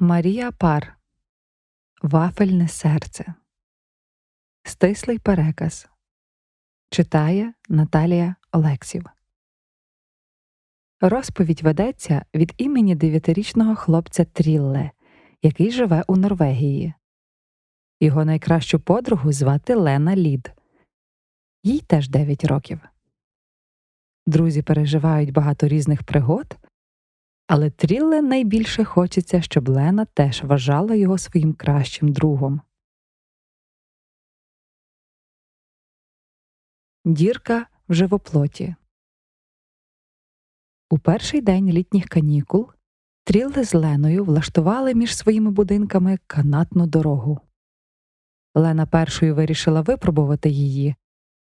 Марія Пар Вафельне серце. Стислий переказ читає Наталія Олексів. Розповідь ведеться від імені дев'ятирічного хлопця Трілле, який живе у Норвегії. Його найкращу подругу звати Лена Лід. Їй теж 9 років. Друзі переживають багато різних пригод. Але Трілле найбільше хочеться, щоб Лена теж вважала його своїм кращим другом. Дірка в живоплоті. У перший день літніх канікул Трілле з Леною влаштували між своїми будинками канатну дорогу. Лена першою вирішила випробувати її,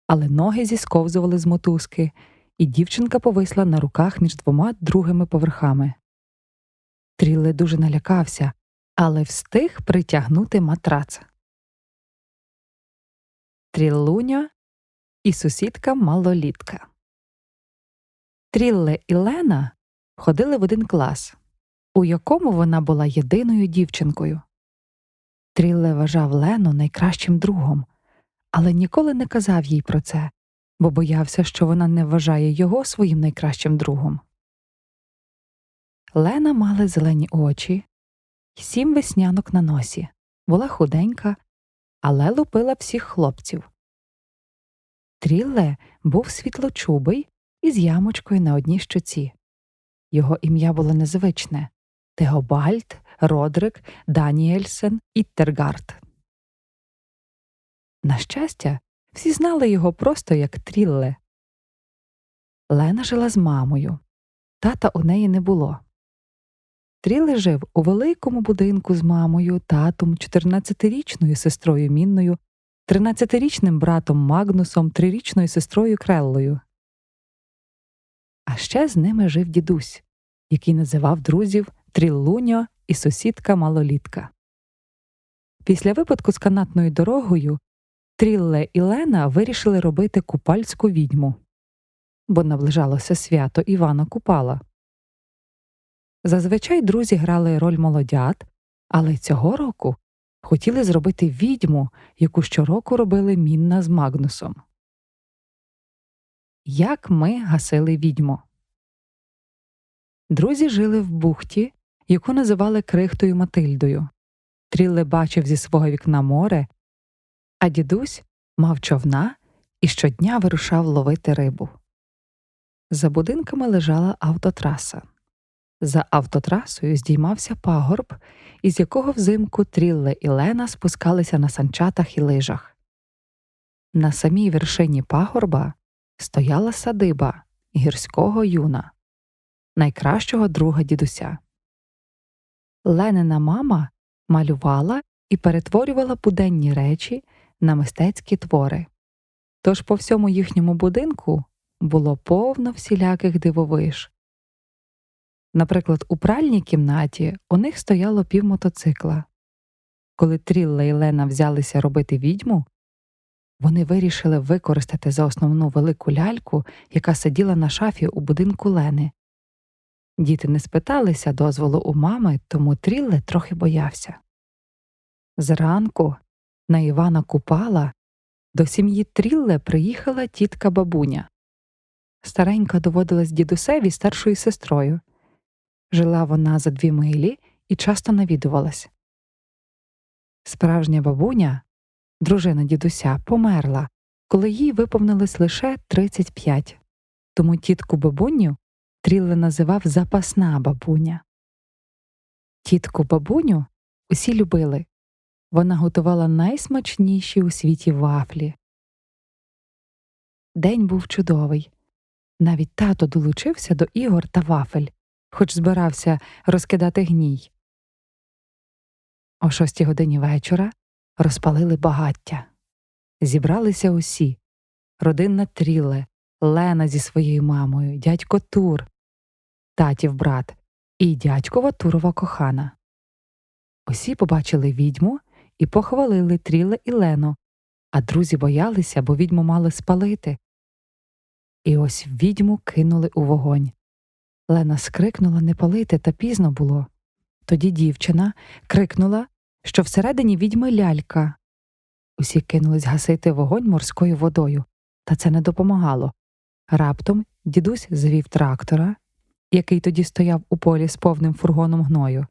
але ноги зісковзували з мотузки, і дівчинка повисла на руках між двома другими поверхами. Трілле дуже налякався, але встиг притягнути матрац. Тріллуня і сусідка малолітка. Трілле і Лена ходили в один клас, у якому вона була єдиною дівчинкою. Трілле вважав Лену найкращим другом, але ніколи не казав їй про це, бо боявся, що вона не вважає його своїм найкращим другом. Лена мала зелені очі, сім веснянок на носі, була худенька, але лупила всіх хлопців. Трілле був світлочубий із ямочкою на одній щоці. Його ім'я було незвичне Теобальд, Родрик, Даніельсен і Тергард. На щастя, всі знали його просто як Трілле. Лена жила з мамою. Тата у неї не було. Трілле жив у великому будинку з мамою, татом, 14-річною сестрою Мінною, 13-річним братом Магнусом, трирічною сестрою Креллою. А ще з ними жив дідусь, який називав друзів Тріллуньо і сусідка малолітка. Після випадку з канатною дорогою Трілле і Лена вирішили робити купальську відьму, бо наближалося свято Івана Купала. Зазвичай друзі грали роль молодят, але цього року хотіли зробити відьму, яку щороку робили Мінна з Магнусом. Як ми гасили відьму. Друзі жили в бухті, яку називали Крихтою Матильдою. Трілле бачив зі свого вікна море, а дідусь мав човна і щодня вирушав ловити рибу. За будинками лежала автотраса. За автотрасою здіймався пагорб, із якого взимку Трілле і Лена спускалися на санчатах і лижах. На самій вершині пагорба стояла садиба гірського юна, найкращого друга дідуся. Ленина мама малювала і перетворювала буденні речі на мистецькі твори. Тож по всьому їхньому будинку було повно всіляких дивовиж. Наприклад, у пральній кімнаті у них стояло пів мотоцикла. Коли Трілла і Лена взялися робити відьму, вони вирішили використати за основну велику ляльку, яка сиділа на шафі у будинку Лени. Діти не спиталися дозволу у мами, тому Трілле трохи боявся. Зранку на Івана Купала до сім'ї Трілле приїхала тітка бабуня. Старенька доводилась дідусеві старшою сестрою. Жила вона за дві милі і часто навідувалась. Справжня бабуня, дружина дідуся, померла, коли їй виповнилось лише 35, тому тітку бабуню Трілле називав запасна бабуня. Тітку бабуню усі любили. Вона готувала найсмачніші у світі вафлі. День був чудовий. Навіть тато долучився до ігор та вафель хоч збирався розкидати гній. О шостій годині вечора розпалили багаття. Зібралися усі родинна тріле, Лена зі своєю мамою, дядько Тур, татів брат і дядькова Турова кохана. Усі побачили відьму і похвалили Тріле і Лену, а друзі боялися, бо відьму мали спалити. І ось відьму кинули у вогонь. Лена скрикнула не палити, та пізно було. Тоді дівчина крикнула, що всередині відьми лялька. Усі кинулись гасити вогонь морською водою, та це не допомагало. Раптом дідусь завів трактора, який тоді стояв у полі з повним фургоном гною.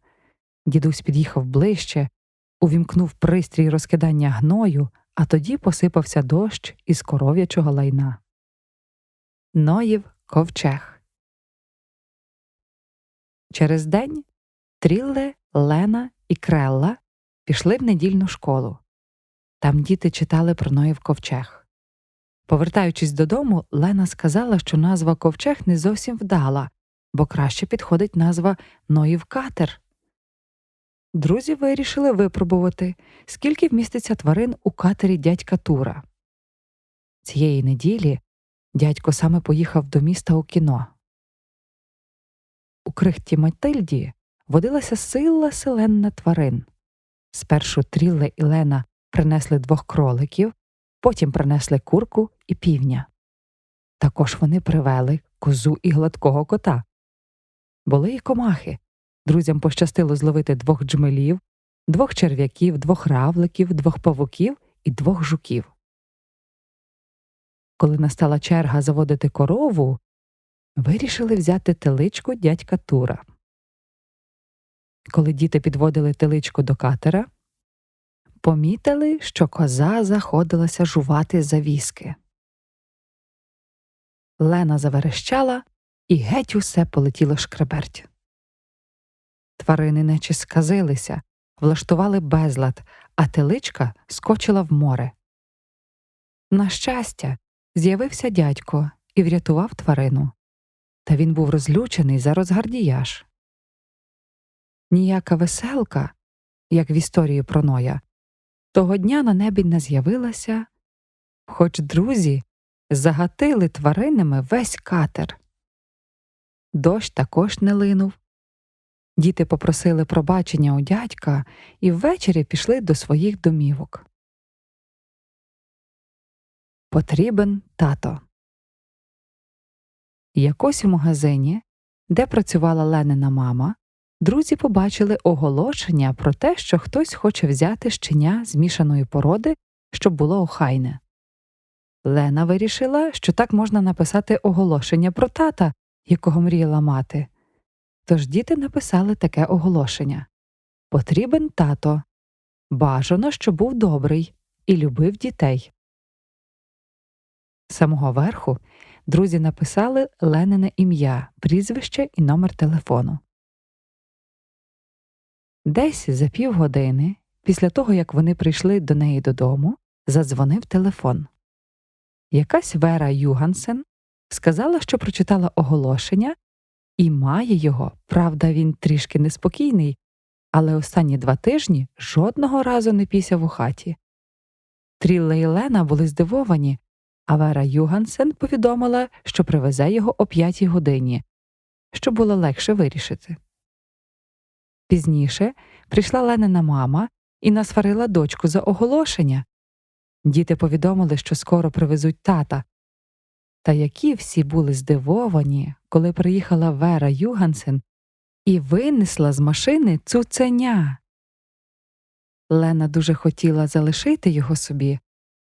Дідусь під'їхав ближче, увімкнув пристрій розкидання гною, а тоді посипався дощ із коров'ячого лайна. Ноїв ковчег. Через день Трілле, Лена і Крелла пішли в недільну школу. Там діти читали про Ноїв ковчег. Повертаючись додому, Лена сказала, що назва ковчег не зовсім вдала, бо краще підходить назва Ноїв катер. Друзі вирішили випробувати, скільки вміститься тварин у катері дядька Тура. Цієї неділі дядько саме поїхав до міста у кіно. У крихті Матильді водилася сила селенна тварин. Спершу Трілле і Лена принесли двох кроликів, потім принесли курку і півня. Також вони привели козу і гладкого кота. Були й комахи. Друзям пощастило зловити двох джмелів, двох черв'яків, двох равликів, двох павуків і двох жуків. Коли настала черга заводити корову, вирішили взяти теличку дядька Тура. Коли діти підводили теличку до катера, помітили, що коза заходилася жувати за віски. Лена заверещала, і геть усе полетіло шкреберть. Тварини наче сказилися, влаштували безлад, а теличка скочила в море. На щастя, з'явився дядько і врятував тварину. Та він був розлючений за розгардіяж. Ніяка веселка, як в історії про Ноя, того дня на небі не з'явилася, хоч друзі загатили тваринами весь катер. Дощ також не линув. Діти попросили пробачення у дядька і ввечері пішли до своїх домівок. Потрібен тато. Якось у магазині, де працювала Ленина мама, друзі побачили оголошення про те, що хтось хоче взяти щеня змішаної породи, щоб було охайне. Лена вирішила, що так можна написати оголошення про тата, якого мріяла мати. Тож діти написали таке оголошення Потрібен тато. Бажано, щоб був добрий і любив дітей. Самого верху друзі написали Ленине ім'я, прізвище і номер телефону. Десь за півгодини, після того як вони прийшли до неї додому, задзвонив телефон. Якась Вера Югансен сказала, що прочитала оголошення і має його, правда, він трішки неспокійний, але останні два тижні жодного разу не пісяв у хаті. Трілла і Лена були здивовані, а Вера Югансен повідомила, що привезе його о п'ятій годині, щоб було легше вирішити. Пізніше прийшла Ленина мама і насварила дочку за оголошення. Діти повідомили, що скоро привезуть тата. Та які всі були здивовані, коли приїхала Вера Югансен і винесла з машини цуценя. Лена дуже хотіла залишити його собі,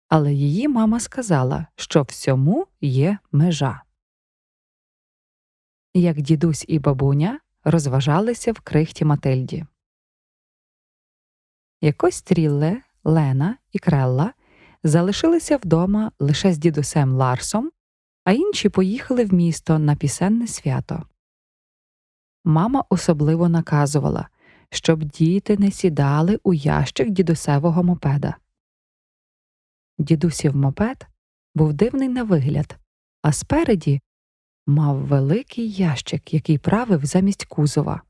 але її мама сказала, що всьому є межа. Як дідусь і бабуня розважалися в крихті Матильді. Якось Трілле, Лена і Крелла залишилися вдома лише з дідусем Ларсом, а інші поїхали в місто на пісенне свято. Мама особливо наказувала, щоб діти не сідали у ящик дідусевого мопеда. Дідусів мопед був дивний на вигляд, а спереді мав великий ящик, який правив замість кузова.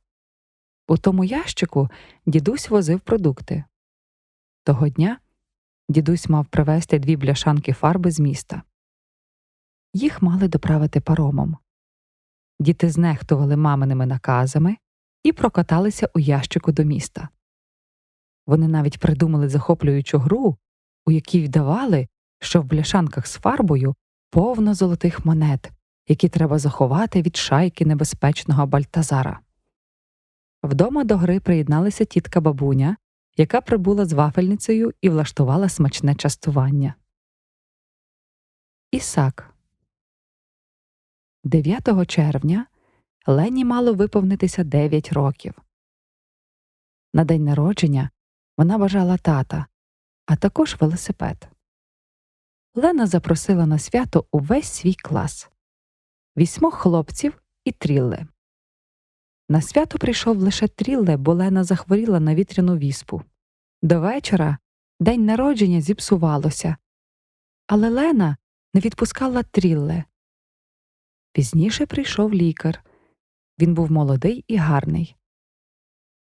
У тому ящику дідусь возив продукти. Того дня дідусь мав привезти дві бляшанки фарби з міста. Їх мали доправити паромом. Діти знехтували маминими наказами і прокаталися у ящику до міста. Вони навіть придумали захоплюючу гру, у якій вдавали, що в бляшанках з фарбою повно золотих монет, які треба заховати від шайки небезпечного Бальтазара. Вдома до гри приєдналася тітка бабуня, яка прибула з вафельницею і влаштувала смачне частування. Ісак 9 червня Лені мало виповнитися 9 років. На день народження вона бажала тата, а також велосипед. Лена запросила на свято увесь свій клас вісьмох хлопців і трілле. На свято прийшов лише трілле, бо Лена захворіла на вітряну віспу. До вечора день народження зіпсувалося, але Лена не відпускала трілле. Пізніше прийшов лікар. Він був молодий і гарний.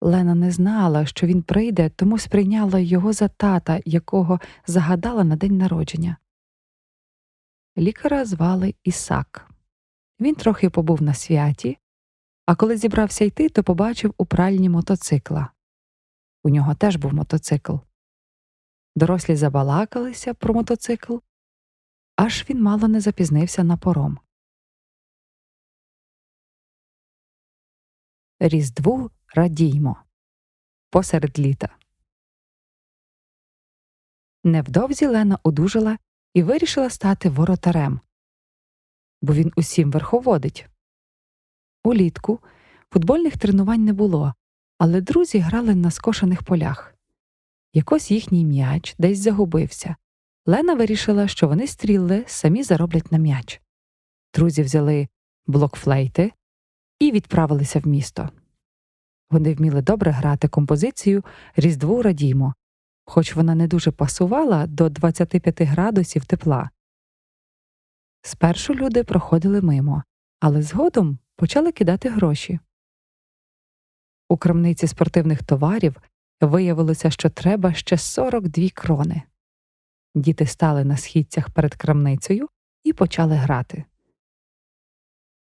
Лена не знала, що він прийде, тому сприйняла його за тата, якого загадала на день народження. Лікаря звали Ісак. Він трохи побув на святі, а коли зібрався йти, то побачив у пральні мотоцикла. У нього теж був мотоцикл. Дорослі забалакалися про мотоцикл, аж він мало не запізнився на пором. Різдву радіймо посеред літа. Невдовзі Лена одужала і вирішила стати воротарем, бо він усім верховодить. Улітку футбольних тренувань не було, але друзі грали на скошених полях. Якось їхній м'яч десь загубився. Лена вирішила, що вони стріли самі зароблять на м'яч. Друзі взяли блокфлейти і відправилися в місто. Вони вміли добре грати композицію Різдву радімо, хоч вона не дуже пасувала до 25 градусів тепла. Спершу люди проходили мимо, але згодом почали кидати гроші. У крамниці спортивних товарів виявилося, що треба ще 42 крони. Діти стали на східцях перед крамницею і почали грати.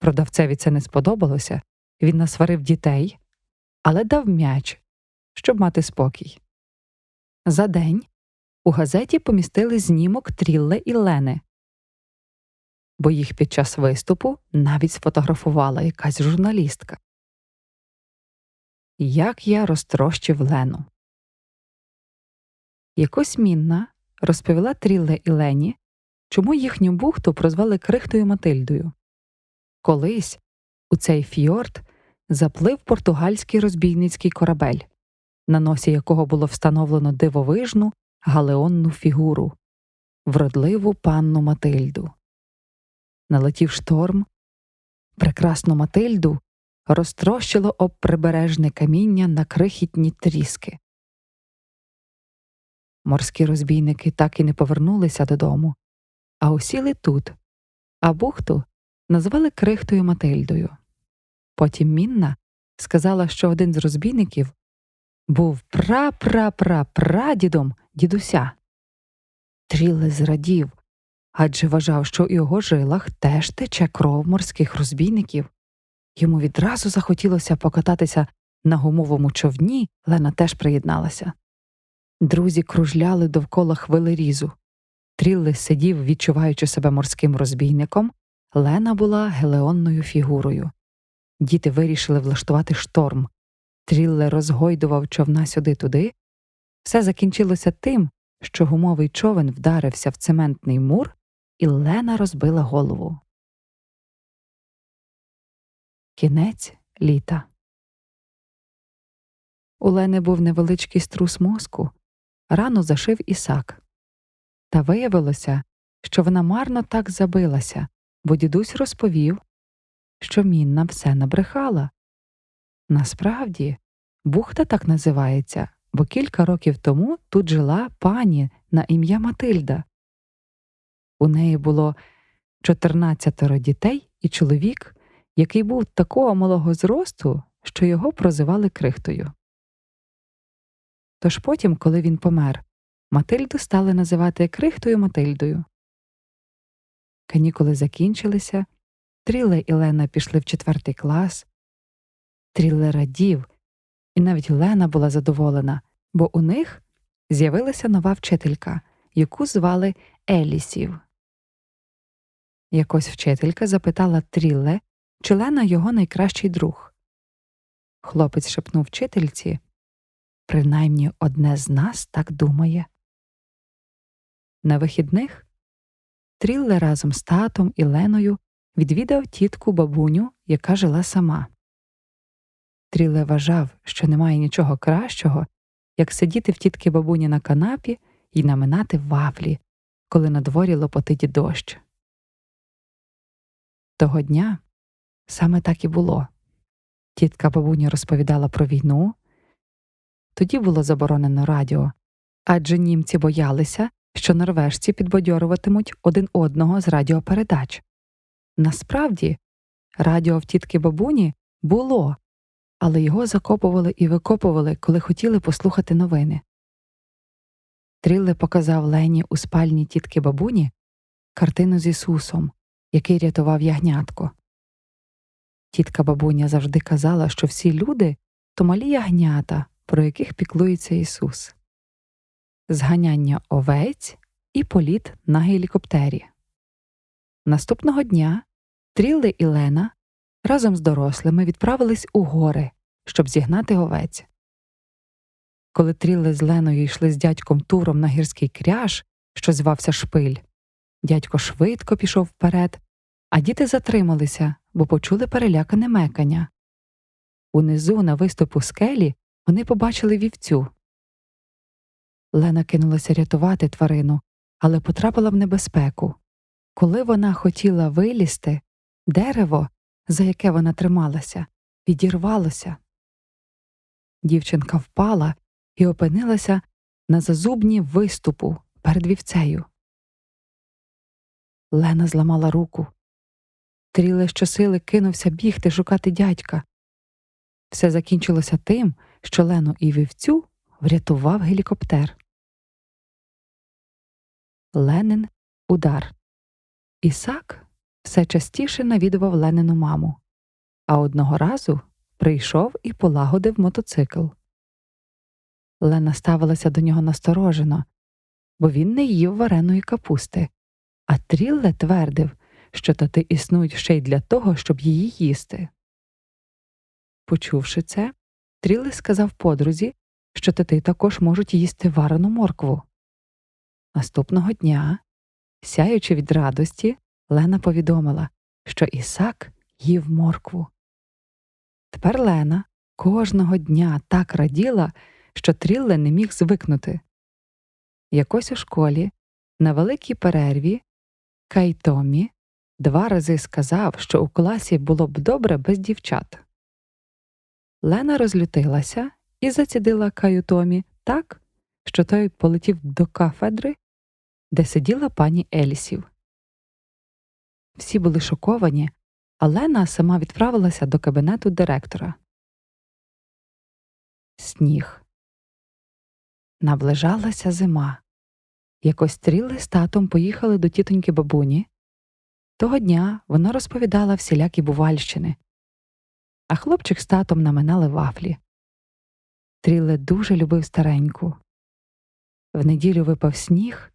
Продавцеві це не сподобалося, він насварив дітей, але дав м'яч, щоб мати спокій. За день у газеті помістили знімок Трілле і Лени, бо їх під час виступу навіть сфотографувала якась журналістка. Як я розтрощив Лену. Якось Мінна розповіла Трілле і Лені, чому їхню бухту прозвали Крихтою Матильдою. Колись у цей фьорд заплив португальський розбійницький корабель, на носі якого було встановлено дивовижну галеонну фігуру, вродливу панну Матильду. Налетів шторм, прекрасну Матильду розтрощило об прибережне каміння на крихітні тріски. Морські розбійники так і не повернулися додому, а осіли тут, а бухту назвали крихтою Матильдою. Потім Мінна сказала, що один з розбійників був пра-пра-пра-прадідом дідуся. Тріле зрадів, адже вважав, що у його жилах теж тече кров морських розбійників. Йому відразу захотілося покататися на гумовому човні, Лена теж приєдналася. Друзі кружляли довкола хвили різу. Трілли сидів, відчуваючи себе морським розбійником, Лена була гелеонною фігурою. Діти вирішили влаштувати шторм. Трілле розгойдував човна сюди-туди. Все закінчилося тим, що гумовий човен вдарився в цементний мур, і Лена розбила голову. Кінець літа. У Лени був невеличкий струс мозку. Рану зашив Ісак. Та виявилося, що вона марно так забилася, бо дідусь розповів, що Мінна все набрехала. Насправді, бухта так називається, бо кілька років тому тут жила пані на ім'я Матильда. У неї було 14 дітей і чоловік, який був такого малого зросту, що його прозивали крихтою. Тож потім, коли він помер, Матильду стали називати крихтою Матильдою. Канікули закінчилися, Тріле і Лена пішли в четвертий клас. Тріле радів, і навіть Лена була задоволена, бо у них з'явилася нова вчителька, яку звали Елісів. Якось вчителька запитала Тріле, чи Лена його найкращий друг. Хлопець шепнув вчительці. Принаймні одне з нас так думає. На вихідних Трілле разом з татом і Леною відвідав тітку бабуню, яка жила сама. Трілле вважав, що немає нічого кращого, як сидіти в тітки бабуні на канапі і наминати вафлі, коли на дворі лопотить дощ. Того дня саме так і було. Тітка бабуня розповідала про війну. Тоді було заборонено радіо, адже німці боялися, що норвежці підбадьоруватимуть один одного з радіопередач. Насправді, радіо в тітки бабуні було, але його закопували і викопували, коли хотіли послухати новини. Трілле показав Лені у спальні тітки бабуні картину з Ісусом, який рятував ягнятко. Тітка бабуня завжди казала, що всі люди то малі ягнята, про яких піклується Ісус, зганяння овець і політ на гелікоптері. Наступного дня Трілли і Лена разом з дорослими відправились у гори, щоб зігнати овець. Коли Трілли з Леною йшли з дядьком туром на гірський кряж, що звався Шпиль, дядько швидко пішов вперед, а діти затрималися, бо почули перелякане мекання. Унизу на виступу скелі вони побачили вівцю. Лена кинулася рятувати тварину, але потрапила в небезпеку. Коли вона хотіла вилізти, дерево, за яке вона трималася, відірвалося. Дівчинка впала і опинилася на зазубні виступу перед вівцею. Лена зламала руку. Тріле щосили кинувся бігти шукати дядька. Все закінчилося тим, що Лену і вівцю врятував гелікоптер. Ленин удар. Ісак все частіше навідував Ленину маму, а одного разу прийшов і полагодив мотоцикл. Лена ставилася до нього насторожено, бо він не їв вареної капусти, а Трілле твердив, що тати існують ще й для того, щоб її їсти. Почувши це, Трілле сказав подрузі, що тати також можуть їсти варену моркву. Наступного дня, сяючи від радості, Лена повідомила, що Ісак їв моркву. Тепер Лена кожного дня так раділа, що Трілле не міг звикнути. Якось у школі, на великій перерві, Кайтомі два рази сказав, що у класі було б добре без дівчат. Лена розлютилася і зацідила Каютомі так, що той полетів до кафедри, де сиділа пані Елісів. Всі були шоковані, а Лена сама відправилася до кабінету директора. Сніг. Наближалася зима. Якось стріли з татом поїхали до тітоньки бабуні. Того дня вона розповідала всілякі бувальщини, а хлопчик з татом наминали вафлі. Тріле дуже любив стареньку. В неділю випав сніг,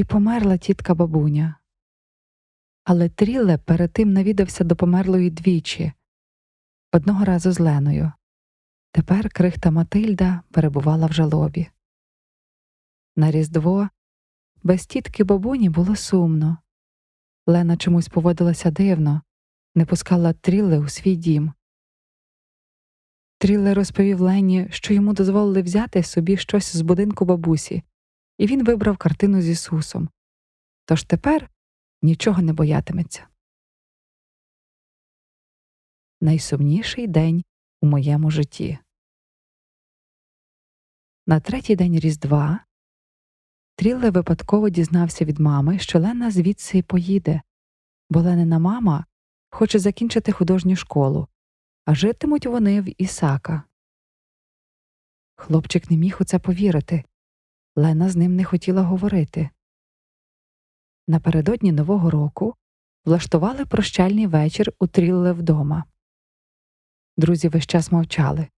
і померла тітка бабуня. Але Тріле перед тим навідався до померлої двічі одного разу з Леною. Тепер крихта Матильда перебувала в жалобі. На Різдво без тітки бабуні було сумно. Лена чомусь поводилася дивно, не пускала Тріле у свій дім. Тріле розповів Лені, що йому дозволили взяти собі щось з будинку бабусі, і він вибрав картину з Ісусом. Тож тепер нічого не боятиметься. Найсумніший день у моєму житті. На третій день Різдва Трілле випадково дізнався від мами, що Лена звідси поїде, бо Ленина мама хоче закінчити художню школу, а житимуть вони в Ісака. Хлопчик не міг у це повірити. Лена з ним не хотіла говорити. Напередодні Нового року влаштували прощальний вечір у Трілле вдома. Друзі весь час мовчали.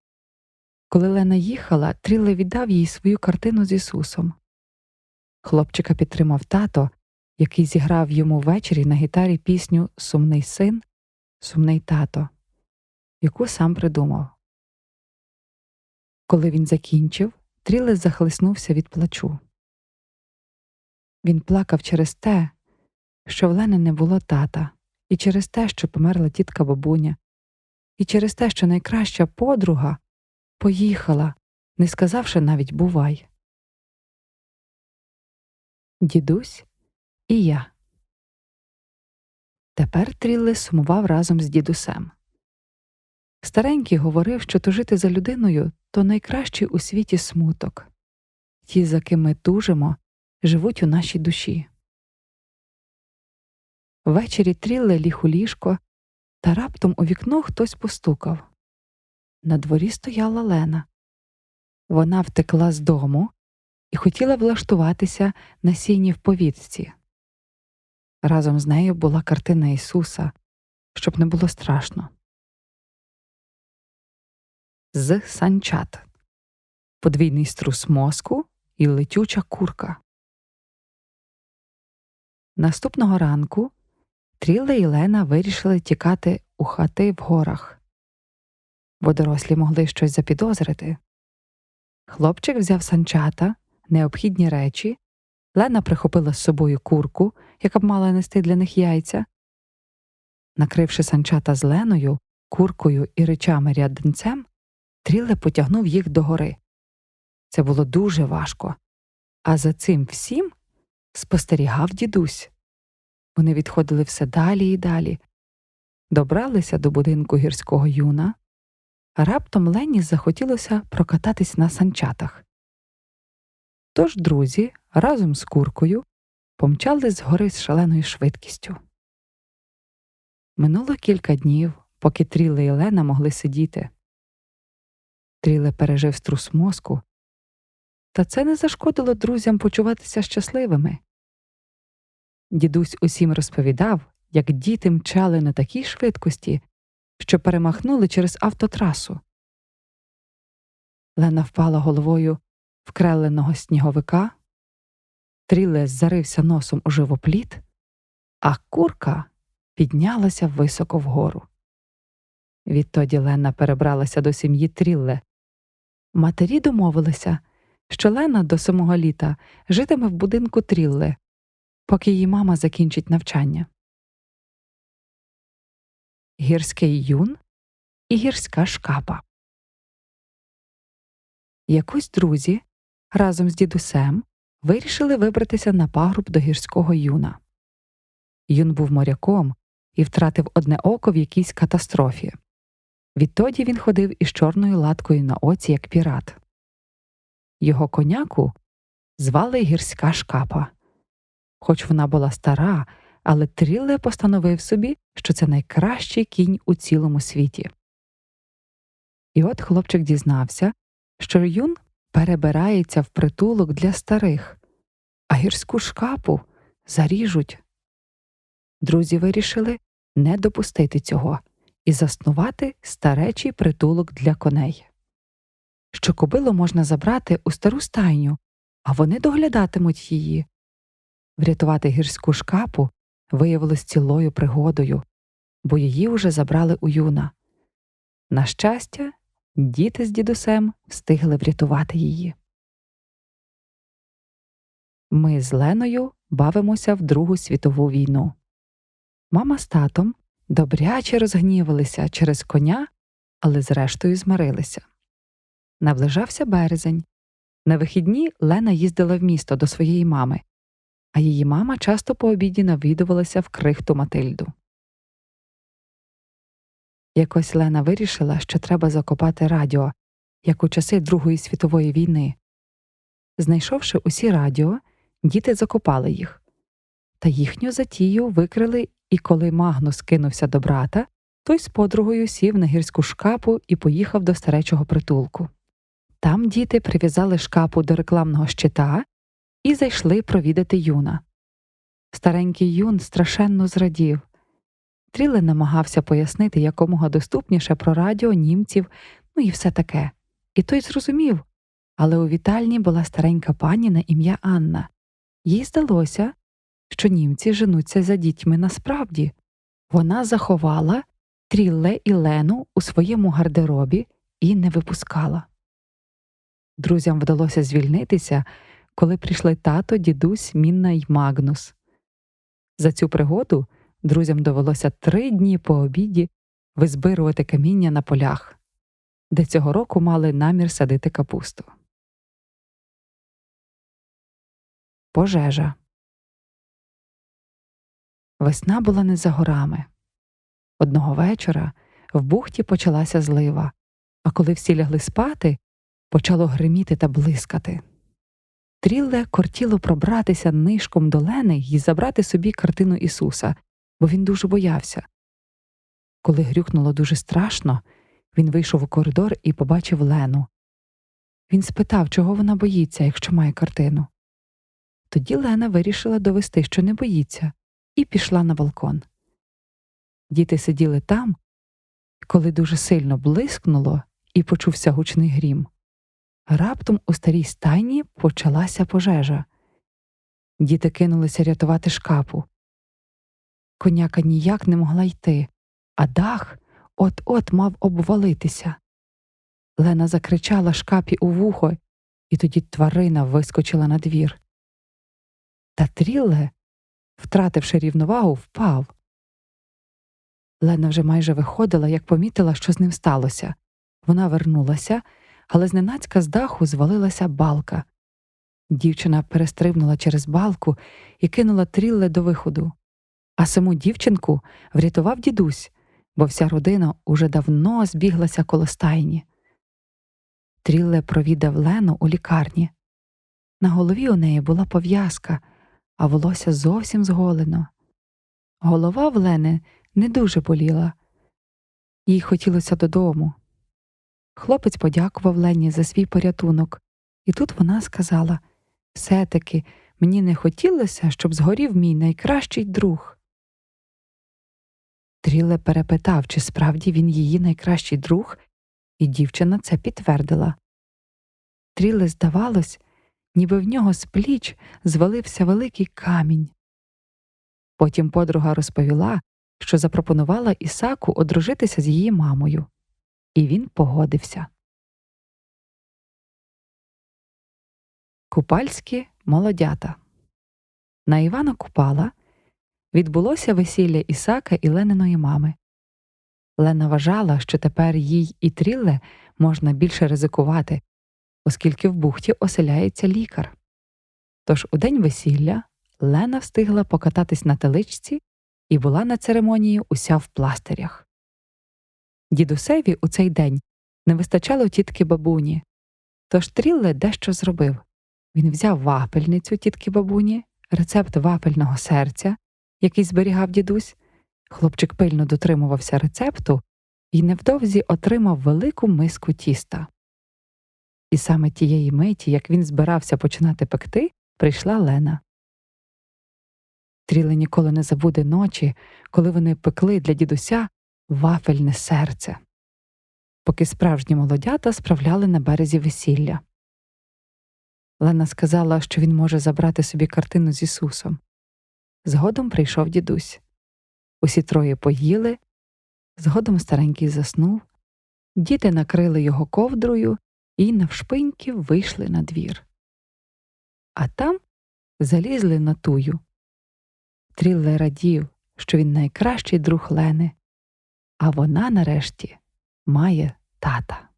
Коли Лена їхала, Трілле віддав їй свою картину з Ісусом. Хлопчика підтримав тато, який зіграв йому ввечері на гітарі пісню Сумний син, сумний тато. яку сам придумав. Коли він закінчив, Трілес захлиснувся від плачу. Він плакав через те, що в Лени не було тата, і через те, що померла тітка бабуня, і через те, що найкраща подруга поїхала, не сказавши навіть бувай. Дідусь і я. Тепер Трілле сумував разом з дідусем. Старенький говорив, що тужити за людиною то найкращий у світі смуток. Ті, за ким ми тужимо, живуть у нашій душі. Ввечері Трілле ліг у ліжко, та раптом у вікно хтось постукав. На дворі стояла Лена. Вона втекла з дому і хотіла влаштуватися на сіні в повітці. Разом з нею була картина Ісуса, щоб не було страшно. З санчат подвійний струс мозку і летюча курка. Наступного ранку Трілла і Лена вирішили тікати у хати в горах, бо дорослі могли щось запідозрити. Хлопчик взяв санчата, необхідні речі, Лена прихопила з собою курку, яка б мала нести для них яйця. Накривши санчата з Леною, куркою і речами рядинцем, Тріле потягнув їх догори. Це було дуже важко, а за цим всім спостерігав дідусь. Вони відходили все далі і далі, добралися до будинку гірського юна, раптом Лені захотілося прокататись на санчатах. Тож друзі разом з куркою помчали з гори з шаленою швидкістю. Минуло кілька днів, поки Тріле і Лена могли сидіти. Тріле пережив струс мозку, та це не зашкодило друзям почуватися щасливими. Дідусь усім розповідав, як діти мчали на такій швидкості, що перемахнули через автотрасу. Лена впала головою в креленого сніговика, Тріле зарився носом у живопліт, а курка піднялася високо вгору. Відтоді Лена перебралася до сім'ї Трілле. Матері домовилися, що Лена до самого літа житиме в будинку Трілле, поки її мама закінчить навчання. Гірський юн і гірська шкапа. Якось друзі разом з дідусем вирішили вибратися на пагруб до гірського юна. Юн був моряком і втратив одне око в якійсь катастрофі. Відтоді він ходив із чорною латкою на оці як пірат. Його коняку звали гірська шкапа. Хоч вона була стара, але Трілле постановив собі, що це найкращий кінь у цілому світі. І от хлопчик дізнався, що юн перебирається в притулок для старих, а гірську шкапу заріжуть. Друзі вирішили не допустити цього і заснувати старечий притулок для коней. Що кобилу можна забрати у стару стайню, а вони доглядатимуть її. Врятувати гірську шкапу виявилось цілою пригодою, бо її уже забрали у юна. На щастя, діти з дідусем встигли врятувати її. Ми з Леною бавимося в Другу світову війну. Мама з татом добряче розгнівалися через коня, але зрештою змирилися. Наближався березень. На вихідні Лена їздила в місто до своєї мами, а її мама часто по обіді навідувалася в крихту Матильду. Якось Лена вирішила, що треба закопати радіо, як у часи Другої світової війни. Знайшовши усі радіо, діти закопали їх, та їхню затію викрили, і коли Магнус кинувся до брата, той з подругою сів на гірську шкапу і поїхав до старечого притулку. Там діти прив'язали шкапу до рекламного щита і зайшли провідати юна. Старенький юн страшенно зрадів. Тріле намагався пояснити якомога доступніше про радіо німців, ну і все таке. І той зрозумів. Але у вітальні була старенька пані на ім'я Анна. Їй здалося, що німці женуться за дітьми насправді. Вона заховала Трілле і Лену у своєму гардеробі і не випускала. Друзям вдалося звільнитися, коли прийшли тато, дідусь, Мінна й Магнус. За цю пригоду друзям довелося три дні по обіді визбирувати каміння на полях, де цього року мали намір садити капусту. Пожежа Весна була не за горами. Одного вечора в бухті почалася злива, а коли всі лягли спати, почало гриміти та блискати. Трілле кортіло пробратися нишком до Лени і забрати собі картину Ісуса, бо він дуже боявся. Коли грюкнуло дуже страшно, він вийшов у коридор і побачив Лену. Він спитав, чого вона боїться, якщо має картину. Тоді Лена вирішила довести, що не боїться, і пішла на балкон. Діти сиділи там, коли дуже сильно блискнуло і почувся гучний грім. Раптом у старій стайні почалася пожежа. Діти кинулися рятувати шкапу. Коняка ніяк не могла йти, а дах от-от мав обвалитися. Лена закричала шкапі у вухо, і тоді тварина вискочила на двір. Та Трілле, втративши рівновагу, впав. Лена вже майже виходила, як помітила, що з ним сталося. Вона вернулася, але зненацька з даху звалилася балка. Дівчина перестрибнула через балку і кинула трілле до виходу. А саму дівчинку врятував дідусь, бо вся родина уже давно збіглася коло стайні. Трілле провідав Лену у лікарні. На голові у неї була пов'язка, а волосся зовсім зголено. Голова в Лени не дуже боліла, їй хотілося додому. Хлопець подякував Лені за свій порятунок, і тут вона сказала все таки мені не хотілося, щоб згорів мій найкращий друг. Тріле перепитав, чи справді він її найкращий друг, і дівчина це підтвердила. Тріле здавалось, ніби в нього з пліч звалився великий камінь. Потім подруга розповіла, що запропонувала Ісаку одружитися з її мамою, і він погодився. Купальські молодята на Івана Купала відбулося весілля Ісака і Лениної мами. Лена вважала, що тепер їй і Трілле можна більше ризикувати, оскільки в бухті оселяється лікар. Тож у день весілля Лена встигла покататись на теличці і була на церемонії уся в пластирях. Дідусеві у цей день не вистачало тітки бабуні, тож Трілле дещо зробив. Він взяв вапельницю тітки бабуні, рецепт вапельного серця, який зберігав дідусь. Хлопчик пильно дотримувався рецепту і невдовзі отримав велику миску тіста. І саме тієї миті, як він збирався починати пекти, прийшла Лена. Тріле ніколи не забуде ночі, коли вони пекли для дідуся вафельне серце, поки справжні молодята справляли на березі весілля. Лена сказала, що він може забрати собі картину з Ісусом. Згодом прийшов дідусь. Усі троє поїли, згодом старенький заснув, діти накрили його ковдрою і навшпиньки вийшли на двір. А там залізли на тую. Трілле радів, що він найкращий друг Лени, а вона нарешті має тата.